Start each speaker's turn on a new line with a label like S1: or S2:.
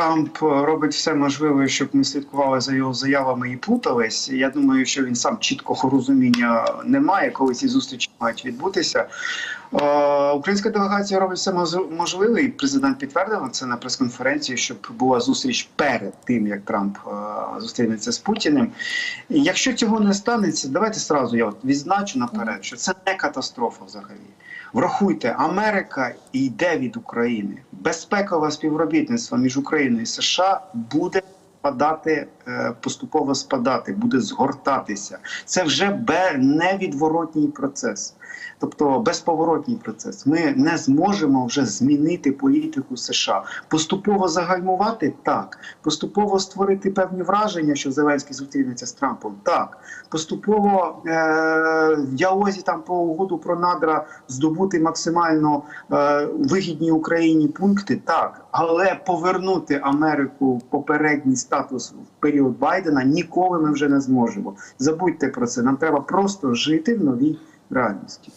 S1: Трамп робить все можливе, щоб ми слідкували за його заявами і плутались. Я думаю, що він сам чіткого розуміння не має, коли ці зустрічі мають відбутися. Е, Українська делегація робить все можливе, і президент підтвердив це на прес-конференції, щоб була зустріч перед тим, як Трамп е, зустрінеться з Путіним. Якщо цього не станеться, давайте сразу я відзначу наперед, що це не катастрофа взагалі. Врахуйте, Америка йде від України. Безпекове співробітництво між Україною і США буде спадати, е, поступово спадати, буде згортатися. Це вже невідворотній процес. Тобто безповоротній процес. Ми не зможемо вже змінити політику США. Поступово загальмувати так, поступово створити певні враження, що Зеленський зустрінеться з Трампом. Так, поступово е- в діалозі там по угоду про надра здобути максимально е- вигідні Україні пункти. Так, але повернути Америку в попередній статус в період Байдена ніколи ми вже не зможемо. Забудьте про це. Нам треба просто жити в новій реальності.